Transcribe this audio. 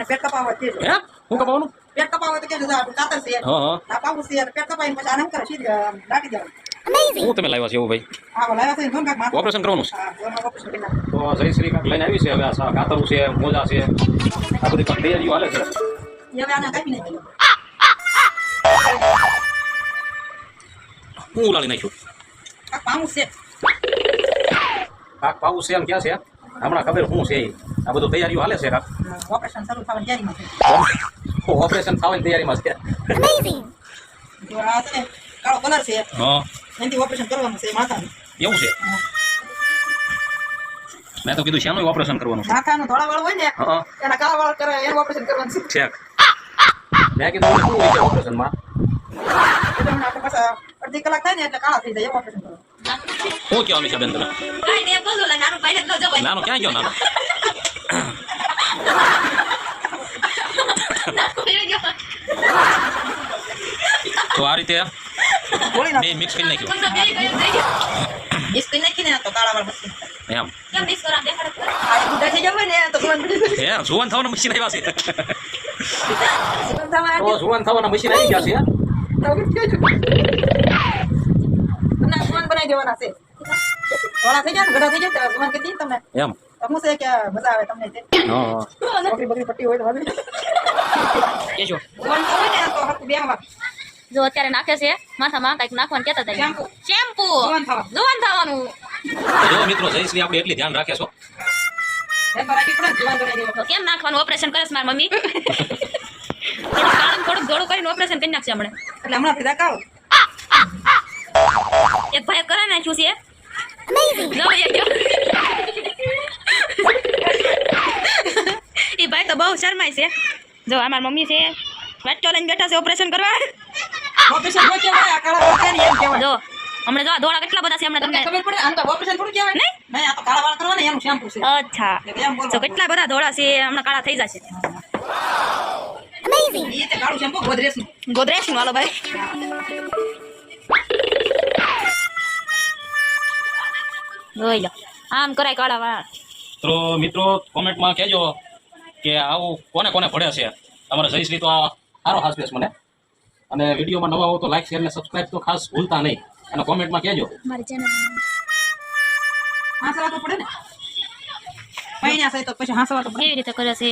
આપણને પેટ કપાવવા છે હે શું કપાવાનું પેટ કપાવવા તો કેજો આ કાતર છે હા હા આ પાવું છે પેટ કપાઈને પછી આને શું કરે સીધી આમ દાટી દેવાનું શું તમે લાવ્યા છે એવું ભાઈ આ બોલાયા છે ધોન કાક માથું ઓપરેશન કરવાનું છે હા ધોનમાં ઓપરેશન કરી નાખો. તો જય શ્રી કાંક લઈને આવી છે હવે આ સા- કાતરું છે મોજા છે આ બધી કાંઈક તૈયારીઓ હાલે છે એ હવે આને કાપી નાખ્યું હું ઉલાળી નાખ્યું આ પાવું છે કાક પાવું છે એમ ક્યાં છે હમણાં ખબર શું છે આ બધું તૈયારીઓ હાલે છે ઓપરેશન શરૂ થવાની તૈયારીમાં છે. ઓપરેશન થવાની તૈયારીમાં છે. જો આ છે કાળો કલર છે. હા. એનાથી ઓપરેશન કરવાનું છે માથાનું. એવું છે? મેં તો કીધું શાનું ઓપરેશન કરવાનું છે. માથાનું ધોળા વાળ હોય ને હા એના કાળા વાળ કરે એનું ઓપરેશન કરવાનું છે. મેં કીધું શું હોય છે ઓપરેશનમાં? એટલે આપણે પાછા અડધી કલાક થાય ને એટલે કાળા થઈ જાય એવું ઓપરેશન કરવાનું શું કહેવાનું છે બેન તમે? કાંઈ નહીં, બોલો, લા, નાનું ભાઈ ને ન જવાય. નાનો ક્યાં ગયો નાનો? તો આ રીતે બે મિક્સ કરી નાખ્યું. મિક્સ કરી નાખીને તો કાળા વાળ એમ. કેમ મિક્સ કરા? દેખાડો. આ બુડા થઈ જવું ને તો સુવન હે સુવન થવાનું મશીન આવ્યા છે. સુવન થવાના મશીન આવી ગયા છે હે? તો હું કહું છું તમને સુવન બનાવી દેવાના છે ધોળા થઈ જાય ને થઈ જાય તો કીધી તમને એમ? તો છે કે મજા આવે તમને તે હા હા. બકરી પટ્ટી હોય તો વાંધો કેજો. સુવન થવું ને તો હરખું બેહવા જો અત્યારે નાખે છે માથામાં કંઈક નાખવાનું કહેતા હતા. શેમ્પુ. શેમ્પુ. જુવાન થવાનું. જો મિત્રો જયશ્રી આપણે એટલી ધ્યાન રાખે છો. કેમ નાખવાનું? ઓપરેશન કરે છે મારી મમ્મી. ધોળું ઓપરેશન કરી નાખશે હમણાં. એટલે હમણાં સીધા કાળો એક ભાઈ કરે નાખ્યું છે. એ ભાઈ તો બહુ શરમાય છે. જો અમાર મમ્મી છે. વાટકો લઈને બેઠા છે ઓપરેશન કરવા. ઓપરેશન ન કહેવાય આ કાળા વાળ થાય ને એમ કહેવાય. જો હમણાં જો ધોળા કેટલા બધા છે હમણાં તમને? તમને ખબર પડે? આનું તો ઓપરેશન થોડું કહેવાય. નહીં? નહીં આ તો કાળા વાળ કરવાના એનું શેમ્પુ છે. અચ્છા. એટલે એમ બોલો. જો કેટલા બધા ધોળા છે હમણાં કાળા થઈ જશે. એ તે કાળું શેમ્પુ ગોદરેજનું હાલો ભાઈ જોઈ લો આમ કરાય કાળા વાળ તો મિત્રો કોમેન્ટમાં કહેજો કે આવું કોને કોને પડે છે. તમારે જયશ્રી તો આ સારો હાસ્ય મને. અને વિડીયોમાં નવા હો તો લાઈક શેર ને સબસ્ક્રાઇબ તો ખાસ ભૂલતા નહીં. અને કોમેન્ટમાં કહેજો. મારી ચેનલ હાંસવા તો પડે ને. તો પછી હાંસવા તો પડે. કેવી રીતે કરે છે?